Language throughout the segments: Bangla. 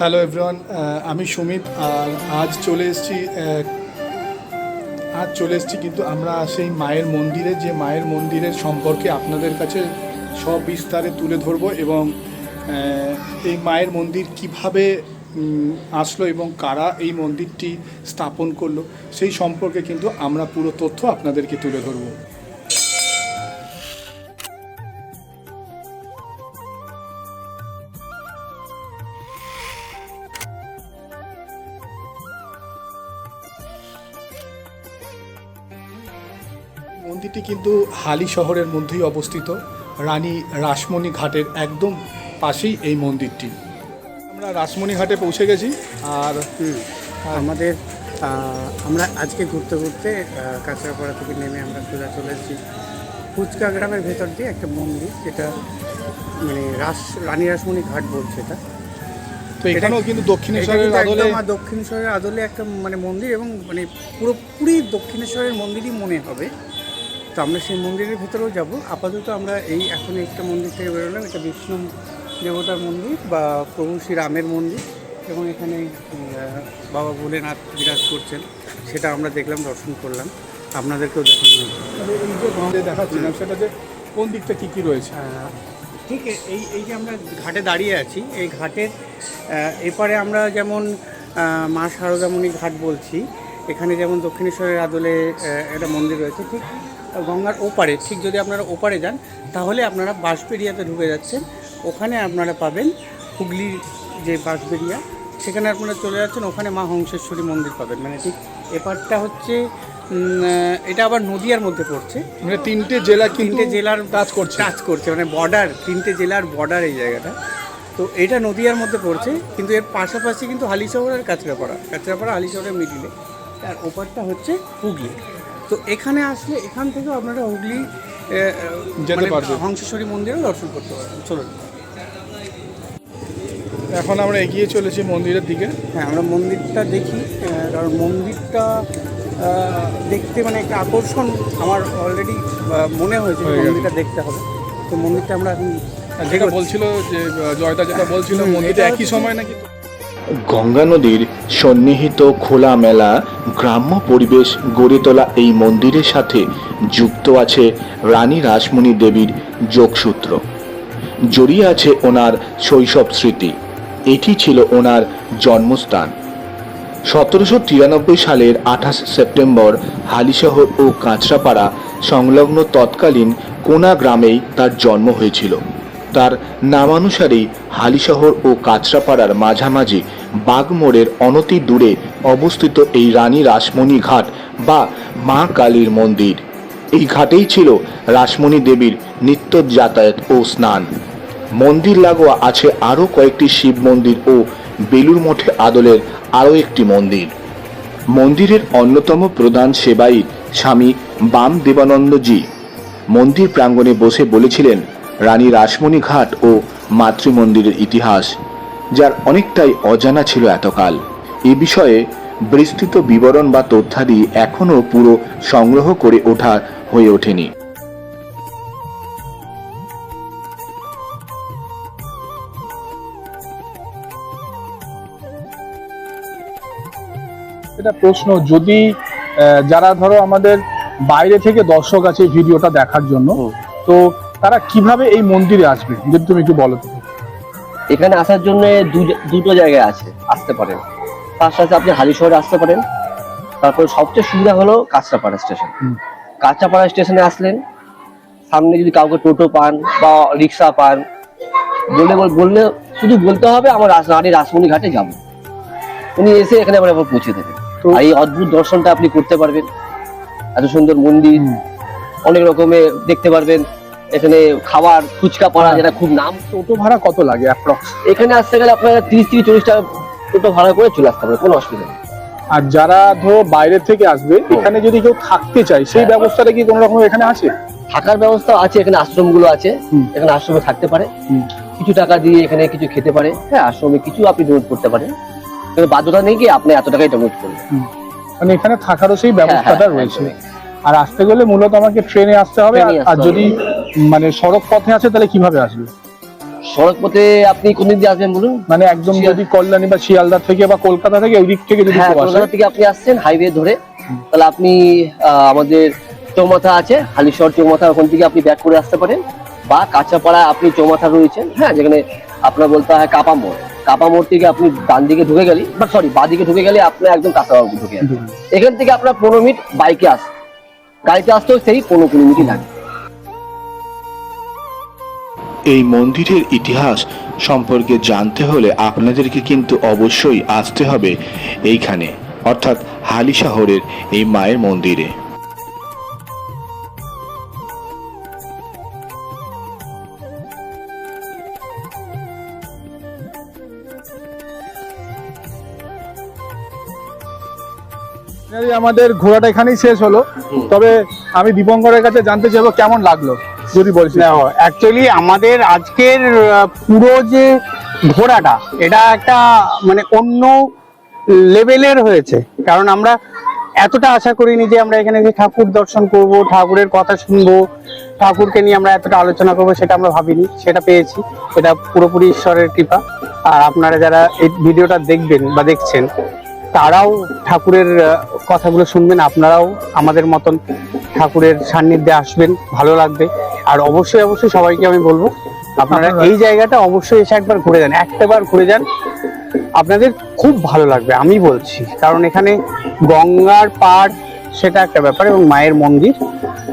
হ্যালো এভরিওয়ান আমি সুমিত, আর আজ চলে এসেছি আজ চলে এসেছি কিন্তু আমরা সেই মায়ের মন্দিরে, যে মায়ের মন্দিরের সম্পর্কে আপনাদের কাছে সব বিস্তারে তুলে ধরবো এবং এই মায়ের মন্দির কীভাবে আসলো এবং কারা এই মন্দিরটি স্থাপন করল, সেই সম্পর্কে কিন্তু আমরা পুরো তথ্য আপনাদেরকে তুলে ধরবো। মন্দিরটি কিন্তু হালি শহরের মধ্যেই অবস্থিত। রানী রাসমণি ঘাটের একদম পাশেই এই মন্দিরটি। আমরা রাসমণি ঘাটে পৌঁছে গেছি আর আমাদের আমরা আজকে ঘুরতে ঘুরতে কাঁচরাপাড়া থেকে নেমে আমরা সোজা চলে এসেছি। ফুচকা গ্রামের ভেতর দিয়ে একটা মন্দির যেটা মানে রাস রানী রাসমণি ঘাট বলছে এটা। তো এখানেও কিন্তু দক্ষিণেশ্বরের আদলে দক্ষিণেশ্বরের আদলে একটা মানে মন্দির এবং মানে পুরোপুরি দক্ষিণেশ্বরের মন্দিরই মনে হবে। তো আমরা সেই মন্দিরের ভেতরেও যাব। আপাতত আমরা এই এখন একটা মন্দির থেকে বেরোলাম এটা বিষ্ণু দেবতার মন্দির বা প্রভু শ্রীরামের মন্দির এবং এখানে বাবা ভোলেনাথ বিরাজ করছেন সেটা আমরা দেখলাম দর্শন করলাম। আপনাদেরকেও দেখানো। এই যে দেখাচ্ছিলাম সেটা যে কোন দিকটা কী কী রয়েছে? ঠিক এই এই যে আমরা ঘাটে দাঁড়িয়ে আছি এই ঘাটের এপারে আমরা যেমন মা শারদামণি ঘাট বলছি এখানে যেমন দক্ষিণেশ্বরের আদলে একটা মন্দির রয়েছে ঠিক গঙ্গার ওপারে ঠিক যদি আপনারা ওপারে যান তাহলে আপনারা বাঁশবেরিয়াতে ঢুকে যাচ্ছেন। ওখানে আপনারা পাবেন হুগলির যে বাঁশবেরিয়া সেখানে আপনারা চলে যাচ্ছেন ওখানে মা হংসেশ্বরী মন্দির পাবেন। মানে ঠিক এপারটা হচ্ছে এটা আবার নদিয়ার মধ্যে পড়ছে। মানে তিনটে জেলা তিনটে জেলার কাজ করছে। কাজ করছে মানে বর্ডার তিনটে জেলার বর্ডার এই জায়গাটা। তো এটা নদিয়ার মধ্যে পড়ছে কিন্তু এর পাশাপাশি কিন্তু হালিশহর আর কাঁচরাপাড়া কাঁচরাপাড়া হালিশহরের মিডিলে। আর ওপারটা হচ্ছে হুগলি। তো এখানে আসলে এখান থেকেও আপনারা হুগলি যেতে মানে পারবেন। হংসেশ্বরী মন্দিরেও দর্শন করতে পারবেন। চলুন। এখন আমরা এগিয়ে চলেছি মন্দিরের দিকে। হ্যাঁ আমরা মন্দিরটা দেখি কারণ মন্দিরটা দেখতে মানে একটা আকর্ষণ আমার অলরেডি মনে হয়েছে হয়ে। মন্দিরটা দেখতে হবে। তো মন্দিরটা আমরা এখন যেটা বলছিল যে জয়দা যেটা বলছিল মন্দিরটা একই সময় নাকি? গঙ্গা নদীর সন্নিহিত খোলামেলা গ্রাম্য পরিবেশ গড়ে তোলা এই মন্দিরের সাথে যুক্ত আছে রানী রাসমণি দেবীর যোগসূত্র। জড়িয়ে আছে ওনার শৈশব স্মৃতি। এটি ছিল ওনার জন্মস্থান। সতেরোশো তিরানব্বই সালের আঠাশ সেপ্টেম্বর হালিশহর ও কাঁচরাপাড়া সংলগ্ন তৎকালীন কোনা গ্রামেই তার জন্ম হয়েছিল। তার নামানুসারেই হালিশহর ও কাঁচরাপাড়ার মাঝামাঝি বাগমোড়ের অনতি দূরে অবস্থিত এই রানী রাসমণি ঘাট বা মা কালীর মন্দির। এই ঘাটেই ছিল রাসমণি দেবীর নিত্য যাতায়াত ও স্নান। মন্দির লাগোয়া আছে আরও কয়েকটি শিব মন্দির ও বেলুর মঠে আদলের আরও একটি মন্দির। মন্দিরের অন্যতম প্রধান সেবায়িত স্বামী বাম দেবানন্দজি মন্দির প্রাঙ্গণে বসে বলেছিলেন রানী রাসমণি ঘাট ও মাতৃমন্দিরের ইতিহাস যার অনেকটাই অজানা ছিল এতকাল। এ বিষয়ে বিস্তৃত বিবরণ বা তথ্যাদি এখনও পুরো সংগ্রহ করে ওঠা হয়ে ওঠেনি। এটা প্রশ্ন যদি আহ, যারা ধরো আমাদের বাইরে থেকে দর্শক আছে ভিডিওটা দেখার জন্য তো তারা কীভাবে এই মন্দিরে আসবে? যদি তুমি একটু বলো তো। এখানে আসার জন্য দুটো জায়গায় আছে আসতে পারেন। তার সাথে আপনি হালিশহরে আসতে পারেন। তারপর সবচেয়ে সুবিধা হলো কাঁচরাপাড়া স্টেশন। কাঁচরাপাড়া স্টেশনে আসলেন সামনে যদি কাউকে টোটো পান বা রিক্সা পান বললে বল- বললে শুধু বলতে হবে আমার রানী রাসমণি ঘাটে যাব। উনি এসে এখানে আবার আবার পৌঁছে দেবেন। আর এই অদ্ভুত দর্শনটা আপনি করতে পারবেন। এত সুন্দর মন্দির অনেক রকমের দেখতে পারবেন। এখানে খাবার ফুচকা পাড়া যেটা খুব নাম। টোটো ভাড়া কত লাগে অ্যাপ্রক্স এখানে আসতে গেলে আপনারা তিরিশ থেকে চল্লিশ টাকা টোটো ভাড়া করে চলে আসতে পারে কোনো অসুবিধা নেই। আর যারা ধরো বাইরে থেকে আসবে এখানে যদি কেউ থাকতে চায় সেই হ্যাঁ। ব্যবস্থাটা কি কোনো রকম এখানে আছে? থাকার ব্যবস্থা আছে এখানে আশ্রমগুলো আছে। এখানে আশ্রমে থাকতে পারে। কিছু টাকা দিয়ে এখানে কিছু খেতে পারে। হ্যাঁ আশ্রমে কিছু আপনি ডোনেট করতে পারেন। কিন্তু বাধ্যতা নেই কি আপনি এত টাকাই ডোনেট করবেন। মানে এখানে থাকারও সেই ব্যবস্থাটা হ্যাঁ, রয়েছে। আর আসতে গেলে মূলত আমাকে ট্রেনে আসতে হবে। আর যদি মানে সড়ক পথে আছে তাহলে কীভাবে আসবে? সড়ক পথে আপনি কোন দিক দিয়ে আসবেন বলুন? মানে একদম যদি কল্যাণী বা শিয়ালদা থেকে বা কলকাতা থেকে ওই দিক থেকে যদি হ্যাঁ কলকাতা থেকে আপনি আসছেন হাইওয়ে ধরে তাহলে আপনি আমাদের চৌমাথা আছে হালিশহর চৌমাথা ওখান থেকে আপনি ব্যাক করে আসতে পারেন। বা কাঁচাপাড়া আপনি চৌমাথা রয়েছেন হ্যাঁ যেখানে আপনার বলতে হয় কাপা মোড়। কাপা মোড় থেকে আপনি ডান দিকে ঢুকে গেলে বা সরি বা দিকে ঢুকে গেলে আপনার একদম কাঁচাবাবু ঢুকে এখান থেকে আপনার পনেরো মিনিট বাইকে আস গাড়িতে আসতেও সেই পনেরো কুড়ি মিনিট লাগে এই মন্দিরের ইতিহাস সম্পর্কে জানতে হলে আপনাদেরকে কিন্তু অবশ্যই আসতে হবে এইখানে অর্থাৎ হালি শহরের এই মায়ের মন্দিরে। আমাদের ঘোরাটা এখানেই শেষ হলো। তবে আমি দীপঙ্করের কাছে জানতে চাইব কেমন লাগল? যদি বলিস। অ্যাকচুয়ালি আমাদের আজকের পুরো যে ঘোরাটা এটা একটা মানে অন্য লেভেলের হয়েছে। কারণ আমরা এতটা আশা করিনি যে আমরা এখানে যে ঠাকুর দর্শন করব, ঠাকুরের কথা শুনব, ঠাকুরকে নিয়ে আমরা এতটা আলোচনা করব, সেটা আমরা ভাবিনি, সেটা পেয়েছি। এটা পুরোপুরি ঈশ্বরের কৃপা। আর আপনারা যারা এই ভিডিওটা দেখবেন বা দেখছেন, তারাও ঠাকুরের কথাগুলো শুনবেন, আপনারাও আমাদের মতন ঠাকুরের সান্নিধ্যে আসবেন, ভালো লাগবে। আর অবশ্যই অবশ্যই সবাইকে আমি বলব আপনারা এই জায়গাটা অবশ্যই এসে একবার ঘুরে যান একটাবার ঘুরে যান। আপনাদের খুব ভালো লাগবে আমি বলছি। কারণ এখানে গঙ্গার পাড় সেটা একটা ব্যাপার এবং মায়ের মন্দির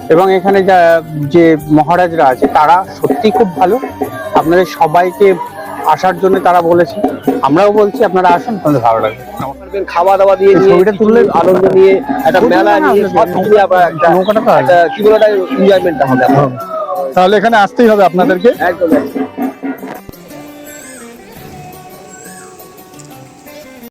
এবং এখানে যা যে মহারাজরা আছে তারা সত্যি খুব ভালো। আপনাদের সবাইকে আসার জন্য তারা বলেছে। আমরাও বলছি আপনারা আসুন আপনাদের ভালো লাগবে। খাওয়া দাওয়া দিয়ে ছবিটা তুললে- আনন্দ নিয়ে একটা মেলা নিয়ে সব মিলিয়ে একটা একটা কি বলে এনজয়মেন্টটা হবে। আপনার তাহলে এখানে আসতেই হবে আপনাদেরকে। একদম